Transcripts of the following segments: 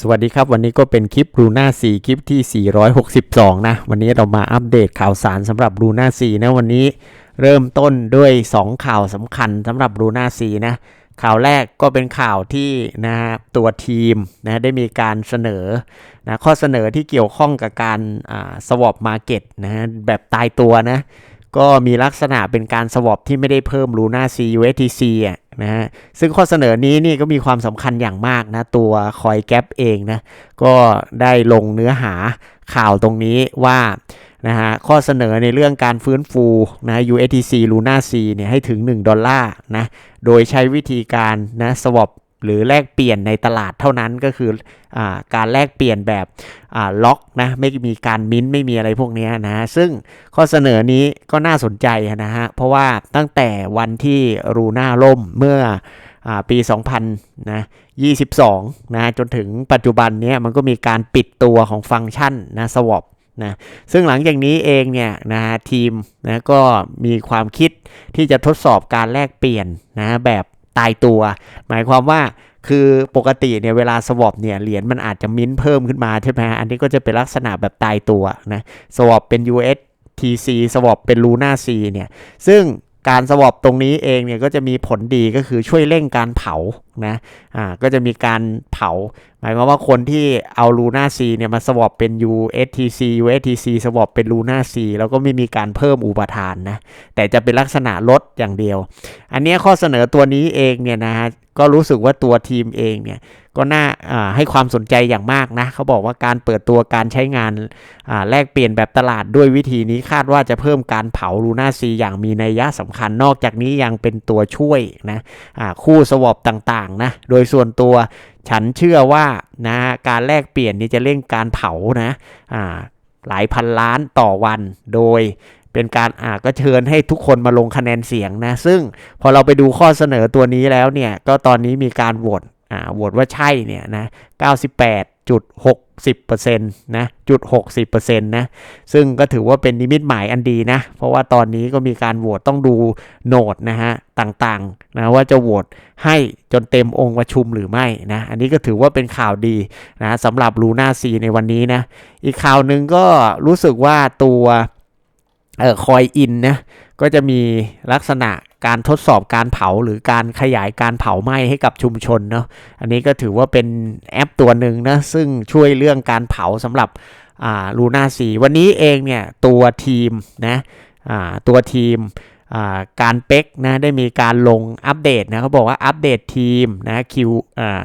สวัสดีครับ วันนี้ก็เป็นคลิป Luna 4คลิปที่ 462 นะ วันนี้เรามาอัปเดตข่าวสารสำหรับ Luna 4นะวันนี้เริ่มต้นด้วย 2 ข่าวสำคัญสำหรับ Luna 4นะข่าวแรกก็เป็นข่าวที่นะฮะตัวทีมนะได้มีการเสนอนะข้อเสนอที่เกี่ยวข้องกับการอ่า swap market นะฮะแบบตายตัวนะ ก็มีลักษณะเป็นการสวอปที่ไม่ได้เพิ่ม Luna C USTC อะนะฮะซึ่งข้อเสนอนี้นี่ก็มีความสำคัญอย่างมากนะ ตัวคอยแก p เองนะ ก็ได้ลงเนื้อหาข่าวตรงนี้ว่านะฮะข้อเสนอในเรื่องการฟื้นฟูนะ USTC Luna C เนี่ยให้ถึง 1 ดอลลาร์นะ โดยใช้วิธีการนะสวอป หรือแลกเปลี่ยนในตลาดเท่านั้นก็คืออการแลกเปลี่ยนแบบล็อกนะไม่มีการมิ้นไม่มีอะไรพวกนี้นะซึ่งข้อเสนอนี้ก็น่าสนใจนะฮะเพราะว่าตั้งแต่วันที่รูน่าล่มเมื่ออปี 2000นะ22นะจนถึงปัจจุบันนี้มันก็มีการปิดตัวของฟังก์ชันนะสวอปนะซึ่งหลังจากนี้เองเนี่ยนะทีมนะก็มีความคิดที่จะทดสอบการแลกเปลี่ยนนะแบบ ตายตัว หมายความว่าคือปกติเนี่ยเวลาสวอปเนี่ยเหรียญมันอาจจะมิ้นเพิ่มขึ้นมาใช่ไหมฮะอันนี้ก็จะเป็นลักษณะแบบตายตัวนะสวอปเป็น USTC สวอปเป็น Luna C เนี่ยซึ่งการสวอปตรงนี้เองเนี่ยก็จะมีผลดีก็คือช่วยเร่งการเผานะอ่าก็จะมีการเผา หมายความว่าคนที่เอา Luna C เนี่ยมาสวอปเป็น USTC USTC สวอปเป็น Luna C แล้วก็ไม่มีการเพิ่มอุปทานนะ แต่จะเป็นลักษณะลดอย่างเดียว อันนี้ข้อเสนอตัวนี้เองเนี่ยนะฮะก็รู้สึกว่าตัวทีมเองเนี่ยก็น่าให้ความสนใจอย่างมากนะ เขาบอกว่าการเปิดตัวการใช้งานแลกเปลี่ยนแบบตลาดด้วยวิธีนี้คาดว่าจะเพิ่มการเผาลูน่าซีอย่างมีนัยยะสำคัญนอกจากนี้ยังเป็นตัวช่วยนะคู่สวอปต่างๆนะ โดยส่วนตัวฉันเชื่อว่านะการแลกเปลี่ยนนี่จะเร่งการเผานะหลายพันล้านต่อวัน โดยเป็นการอ่าก็เชิญให้ทุกคนมาลงคะแนนเสียงนะ ซึ่งพอเราไปดูข้อเสนอตัวนี้แล้วเนี่ย ก็ตอนนี้มีการโหวตอ่าโหวตว่าใช่เนี่ยนะ 98 จุด60%นะจุด60%นะซึ่งก็ถือว่าเป็นนิมิตหมายอันดีนะ เพราะว่าตอนนี้ก็มีการโหวตต้องดูโหนดนะฮะต่างๆนะว่าจะโหวตให้จนเต็มองค์ประชุมหรือไม่นะ อันนี้ก็ถือว่าเป็นข่าวดีนะสำหรับลูน่าซีในวันนี้นะ อีกข่าวหนึ่งก็รู้สึกว่าตัว เอ่อคอยอินนะก็จะมีลักษณะการทดสอบการเผาหรือการขยายการเผาไหม้ให้กับชุมชนเนาะอันนี้ก็ถือว่าเป็นแอปตัวหนึ่งนะซึ่งช่วยเรื่องการเผาสำหรับอ่าลูน่าสีวันนี้เองเนี่ยตัวทีมนะอ่าตัวทีมการเป็กนะได้มีการลงอัปเดตนะเขาบอกว่าอัปเดตทีมนะคิวอ่า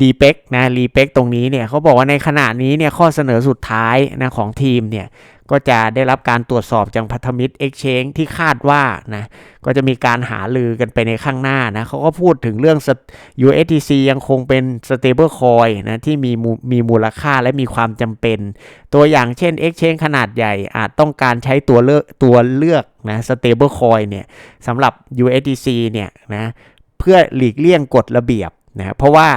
ดีเป็กนะรีเป็กตรงนี้เนี่ยเขาบอกว่าในขณะนี้เนี่ยข้อเสนอสุดท้ายนะของทีมเนี่ย ก็จะได้รับการตรวจสอบจากพันธมิตร Exchange ที่คาดว่านะก็จะมีการหาลือกันไปในข้างหน้านะเขาก็พูดถึงเรื่อง USDC ยังคงเป็น stable coin นะที่มีมีมูลค่าและมีความจำเป็น ตัวอย่างเช่น Exchange ขนาดใหญ่อาจต้องการใช้ตัวเลือกตัวเลือกนะ stable coin เนี่ยสำหรับ USDC เนี่ยนะเพื่อหลีกเลี่ยงกฎระเบียบนะเพราะว่า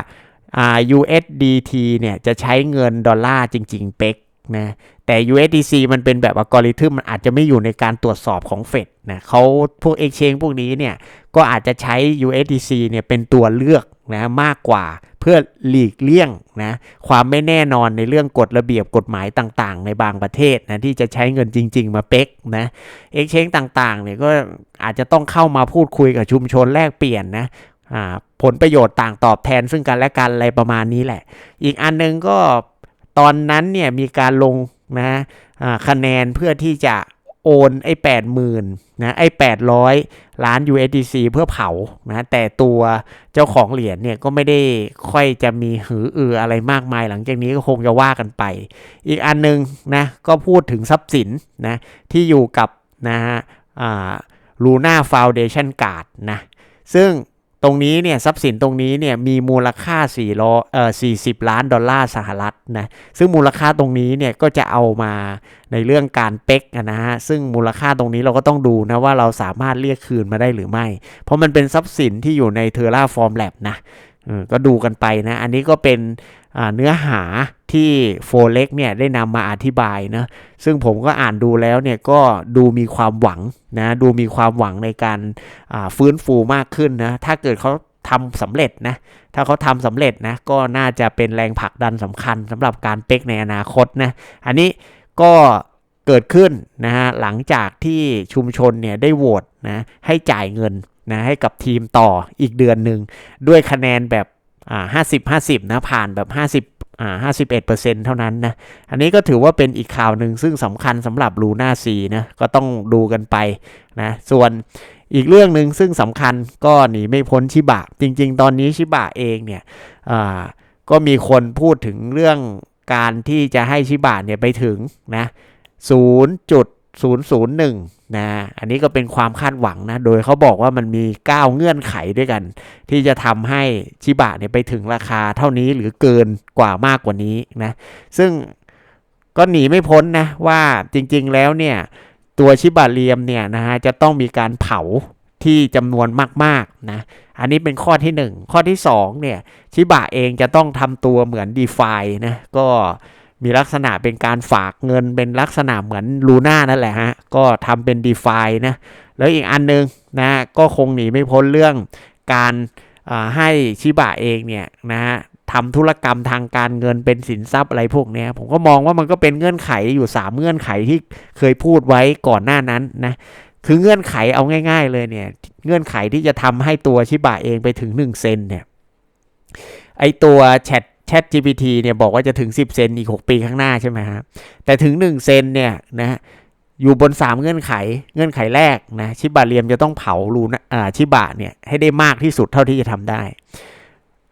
USDT เนี่ยจะใช้เงินดอลลาร์จริง ๆ เป๊กนะ แต่ USDC มันเป็นแบบอัลกอริทึมมันอาจจะไม่อยู่ในการตรวจสอบของเฟดนะเขาพวก Exchange พวกนี้เนี่ยก็อาจจะใช้ USDC เนี่ยเป็นตัวเลือกนะมากกว่าเพื่อหลีกเลี่ยงนะความไม่แน่นอนในเรื่องกฎระเบียบกฎหมายต่างๆ ในบางประเทศนะที่จะใช้เงินจริง ๆ มาเป๊กนะ Exchange ต่างๆเนี่ยก็อาจจะต้องเข้ามาพูดคุยกับชุมชนแลกเปลี่ยนนะผลประโยชน์ต่างตอบแทนซึ่งกันและกันอะไรประมาณนี้แหละ อีกอันนึงก็ ตอนนั้นเนี่ยมีการลงนะคะแนนเพื่อที่จะโอนไอ้แปดหมื่นนะไอ้แปดร้อยล้าน USDC เพื่อเผานะแต่ตัวเจ้าของเหรียญเนี่ยก็ไม่ได้ค่อยจะมีหืออืออะไรมากมายหลังจากนี้ก็คงจะว่ากันไป อีกอันนึงนะก็พูดถึงทรัพย์สินนะที่อยู่กับนะฮะอ่าลูน่าฟาวเดชันการ์ดนะซึ่ง ตรงนี้เนี่ยทรัพย์สินตรงนี้เนี่ยมีมูลค่า4ล้อเอ่อ40 ล้านดอลลาร์สหรัฐนะซึ่งมูลค่าตรงนี้เนี่ยก็จะเอามาในเรื่องการเป๊กนะฮะซึ่งมูลค่าตรงนี้เราก็ต้องดูนะว่าเราสามารถเรียกคืนมาได้หรือไม่ เพราะมันเป็นทรัพย์สินที่อยู่ในเทอร่าฟอร์มแลบนะก็ดูกันไปนะ อันนี้ก็เป็น เนื้อหาที่โฟเล็กเนี่ยได้นำมาอธิบายนะซึ่งผมก็อ่านดูแล้วเนี่ยก็ดูมีความหวังนะดูมีความหวังในการฟื้นฟูมากขึ้นนะถ้าเกิดเขาทำสำเร็จนะถ้าเขาทำสำเร็จนะก็น่าจะเป็นแรงผลักดันสำคัญสำหรับการเป๊กในอนาคตนะอันนี้ก็เกิดขึ้นนะฮะหลังจากที่ชุมชนเนี่ยได้โหวตนะให้จ่ายเงินนะให้กับทีมต่ออีกเดือนหนึ่งด้วยคะแนนแบบ อ่าห้าสิบห้าสิบนะผ่านแบบห้าสิบอ่าห้าสิบเอ็ดเปอร์เซ็นเท่านั้นนะ อันนี้ก็ถือว่าเป็นอีกข่าวหนึ่งซึ่งสำคัญสำหรับลูน่าซีนะก็ต้องดูกันไปนะ ส่วนอีกเรื่องหนึ่งซึ่งสำคัญก็หนีไม่พ้นชิบะ จริง ๆ ตอนนี้ชิบะเองเนี่ยอ่าก็มีคนพูดถึงเรื่องการที่จะให้ชิบะเนี่ยไปถึงนะ0.001 นะอันนี้ก็เป็นความคาดหวังนะ โดยเขาบอกว่ามันมี 9 เงื่อนไขด้วยกัน ที่จะทำให้ชิบะเนี่ยไปถึงราคาเท่านี้หรือเกินกว่ามากกว่านี้นะซึ่งก็หนีไม่พ้นนะว่าจริงๆแล้วเนี่ยตัวชิบะเรียมเนี่ยนะฮะจะต้องมีการเผาที่จำนวนมากๆนะอันนี้เป็นข้อที่ 1 ข้อที่2เนี่ยชิบะเองจะต้องทำตัวเหมือน d e f านะก็ มีลักษณะเป็นการฝากเงินเป็นลักษณะเหมือนลูน่านั่นแหละฮะ ก็ทำเป็น d e f านะ แล้วอีกอันนึงนะก็คงหนีไม่พ้นเรื่องการให้ชิบะเองเนี่ยนะฮะทำธุรกรรมทางการเงินเป็นสินทรัพย์อะไรพวกนี้ผมก็มองว่ามันก็เป็นเงื่อนไขอยู่ 3 เงื่อนไขที่เคยพูดไว้ก่อนหน้านั้นนะคือเงื่อนไขเอาง่าย ๆ เลยเนี่ย เงื่อนไขที่จะทำให้ตัวชิบะเองไปถึง 1 เซนเนี่ยไอตัวแชท Chat GPT เนี่ยบอกว่าจะถึง 10 เซนอีก 6 ปีข้างหน้าใช่ไหมครับแต่ถึง 1 เซนเนี่ยนะอยู่บน 3 เงื่อนไข เงื่อนไขแรกนะชิบะเรียมจะต้องเผารูนะอ่าชิบะเนี่ยให้ได้มากที่สุดเท่าที่จะทำได้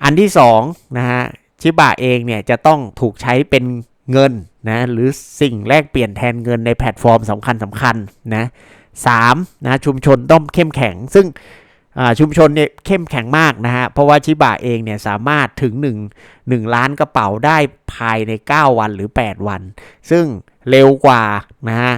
อันที่2นะฮะชิบะเองเนี่ยจะต้องถูกใช้เป็นเงินนะหรือสิ่งแลกเปลี่ยนแทนเงินในแพลตฟอร์มสำคัญสำคัญนะสามนะชุมชนต้องเข้มแข็ง ซึ่ง ชุมชนเนี่ยเข้มแข็งมากนะฮะ เพราะว่าชิบะเองเนี่ยสามารถถึง 1 1 ล้านกระเป๋าได้ภายใน 9 วันหรือ 8 วัน ซึ่งเร็วกว่านะฮะ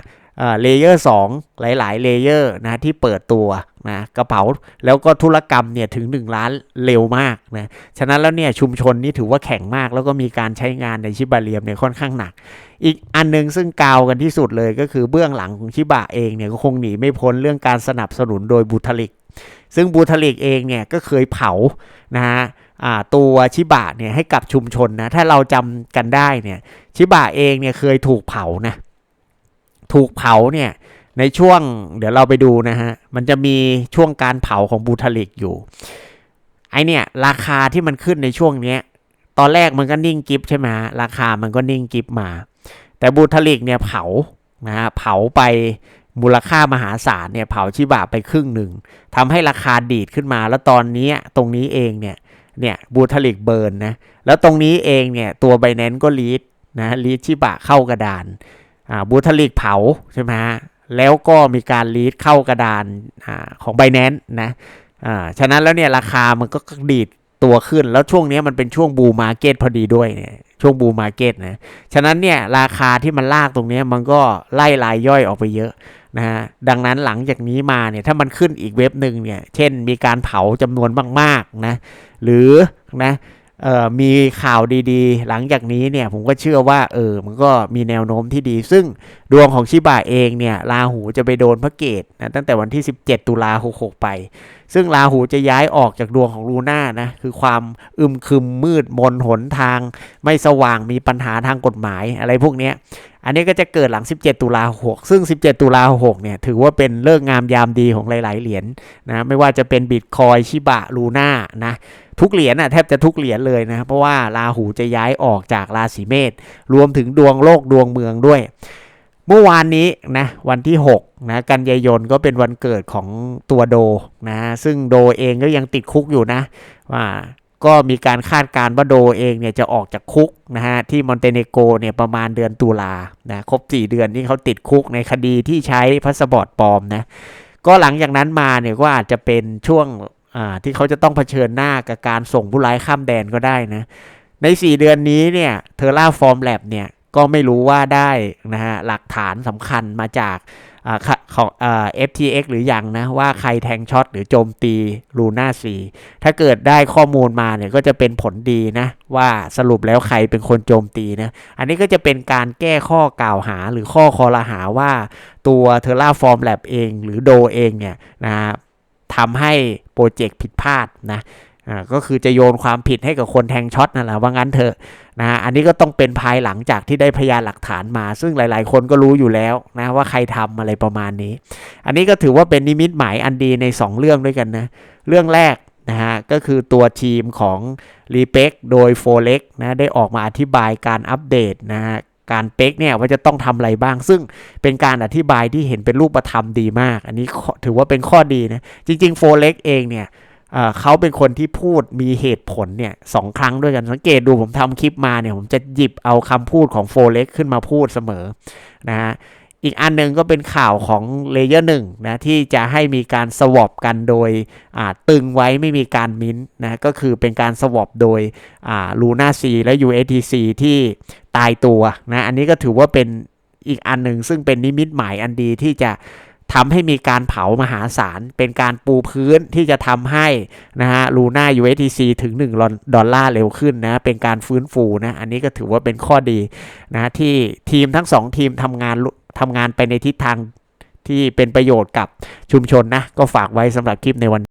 เลเยอร์2หลายๆเลเยอร์นะที่เปิดตัวนะกระเป๋าแล้วก็ธุรกรรมเนี่ยถึง 1 ล้านเร็วมากนะฉะนั้นแล้วเนี่ยชุมชนนี่ถือว่าแข็งมาก แล้วก็มีการใช้งานในชิบะเรียมเนี่ยค่อนข้างหนัก อีกอันนึงซึ่งกาวกันที่สุดเลยก็คือเบื้องหลังของชิบะเองเนี่ยก็คงหนีไม่พ้นเรื่องการสนับสนุนโดยบูทลิก ซึ่งบูทลิกเองเนี่ยก็เคยเผานะฮะตัวชิบะเนี่ยให้กับชุมชนนะถ้าเราจำกันได้เนี่ยชิบะเองเนี่ยเคยถูกเผานะถูกเผาเนี่ยในช่วงเดี๋ยวเราไปดูนะฮะมันจะมีช่วงการเผาของบูทาลิกอยู่ไอเนี่ยราคาที่มันขึ้นในช่วงเนี้ยตอนแรกมันก็นิ่งกิฟใช่ไหมราคามันก็นิ่งกิฟมา แต่บูทาลิกเนี่ยเผานะฮะเผาไป มูลค่ามหาศาลเนี่ยเผาชิบะไปครึ่งหนึ่งทำให้ราคาดีดขึ้นมา แล้วตอนนี้ตรงนี้เองเนี่ยเนี่ยบูทาลิกเบิร์นนะแล้วตรงนี้เองเนี่ยตัวไบแนนก็ลีดนะลีดชิบะเข้ากระดานอ่าบูทลิกเผาใช่ไหมฮะแล้วก็มีการลีดเข้ากระดานอ่าของ b บ n a n c e นะฉะนั้นแล้วเนี่ยราคามันก็ดีดตัวขึ้นแล้วช่วงนี้มันเป็นช่วงบูมาเก็ตพอดีด้วยเนี่ย ช่วงบูมมาเก็ตนะฉะนั้นเนี่ยราคาที่มันลากตรงนี้มันก็ไล่ลายย่อยออกไปเยอะนะฮะดังนั้นหลังจากนี้มาเนี่ยถ้ามันขึ้นอีกเว็บหนึ่งเนี่ยเช่นมีการเผาจำนวนมากๆนะหรือนะมีข่าวดีๆ หลังจากนี้เนี่ยผมก็เชื่อว่าเออมันก็มีแนวโน้มที่ดี ซึ่งดวงของชิบะเองเนี่ยลาหูจะไปโดนพระเกตนะตั้งแต่วันที่ 17 ตุลา66 ไป ซึ่งลาหูจะย้ายออกจากดวงของลูน่านะคือความอึมครึมมืดมนหนทาง ไม่สว่างมีปัญหาทางกฎหมายอะไรพวกนี้อันนี้ก็จะเกิดหลัง 17 ตุลา6ซึ่ง 17 ตุลา6เนี่ยถือว่าเป็นเลิกงามยามดีของหลาย ๆ เหรียญนนะไม่ว่าจะเป็นบิตคอยชิบะลูน่านะทุกเหรียญน่ะแทบจะทุกเหรียญเลยนะเพราะว่าราหูจะย้ายออกจากราศีเมษรวมถึงดวงโลกดวงเมืองด้วย เมื่อวานนี้นะวันที่6นะกันยายนก็เป็นวันเกิดของตัวโดนะซึ่งโดเองก็ยังติดคุกอยู่นะว่าก็มีการคาดการณ์ว่าโดเองเนี่ยจะออกจากคุกนะฮะที่มอนเตเนโกเนี่ยประมาณเดือนตุลานะครบ 4 เดือนที่เขาติดคุกในคดีที่ใช้พาสปอร์ตปลอมนะก็หลังจากนั้นมาเนี่ยก็อาจจะเป็นช่วงที่เขาจะต้องเผชิญหน้ากับการส่งผู้ร้ายข้ามแดนก็ได้นะใน 4 เดือนนี้เนี่ยเทอร่าฟอร์มแลบเนี่ย ก็ไม่รู้ว่าได้นะฮะหลักฐานสำคัญมาจากของเอฟทีเอ็กหรืออยังนะ ว่าใครแทงช็อตหรือโจมตีลูน่าซีถ้าเกิดได้ข้อมูลมาเนี่ยก็จะเป็นผลดีนะ ว่าสรุปแล้วใครเป็นคนโจมตีนะ อันนี้ก็จะเป็นการแก้ข้อกล่าวหาหรือข้อคอรหาว่าตัวเทอร่าฟอร์มแลบเอง หรือโดเองเนี่ยนะทำให้โปรเจกต์ผิดพลาดนะ อ่าก็คือจะโยนความผิดให้กับคนแทงช็อตนั่นแหละว่างั้นเถอะนะอันนี้ก็ต้องเป็นภายหลังจากที่ได้พยานหลักฐานมา ซึ่งหลาย ๆ คนก็รู้อยู่แล้วนะว่าใครทำอะไรประมาณนี้ อันนี้ก็ถือว่าเป็นนิมิตหมายอันดีใน 2 เรื่องด้วยกันนะเรื่องแรกนะฮะก็คือตัวทีมของรีเป็กโดยโฟเล็กนะได้ออกมาอธิบายการอัปเดตนะฮะการเป็กเนี่ยว่าจะต้องทำอะไรบ้าง ซึ่งเป็นการอธิบายที่เห็นเป็นรูปธรรมดีมาก อันนี้ถือว่าเป็นข้อดีนะจริงๆโฟเล็กเองเนี่ย เขาเป็นคนที่พูดมีเหตุผลเนี่ยสองครั้งด้วยกันสังเกตดูผมทำคลิปมาเนี่ย ผมจะหยิบเอาคำพูดของโฟเล็กขึ้นมาพูดเสมอนะฮะอีกอันหนึ่งก็เป็นข่าวของเลเยอร์หนึ่งนะที่จะให้มีการสวอปกันโดยตึงไว้ไม่มีการมิ้นท์นะก็คือเป็นการสวอปโดยลูน่าซีและ USTC ที่ตายตัวนะอันนี้ก็ถือว่าเป็นอีกอันหนึ่งซึ่งเป็นนิมิตหมายอันดีที่จะ ทำให้มีการเผามหาศาล เป็นการปูพื้นที่จะทำให้นะฮะลูน่า USDC ถึง 1 ดอลลาร์เร็วขึ้นนะ เป็นการฟื้นฟูนะ อันนี้ก็ถือว่าเป็นข้อดีนะที่ทีมทั้งสองทีมทำงานทำงานไปในทิศทางที่เป็นประโยชน์กับชุมชนนะ ก็ฝากไว้สำหรับคลิปในวัน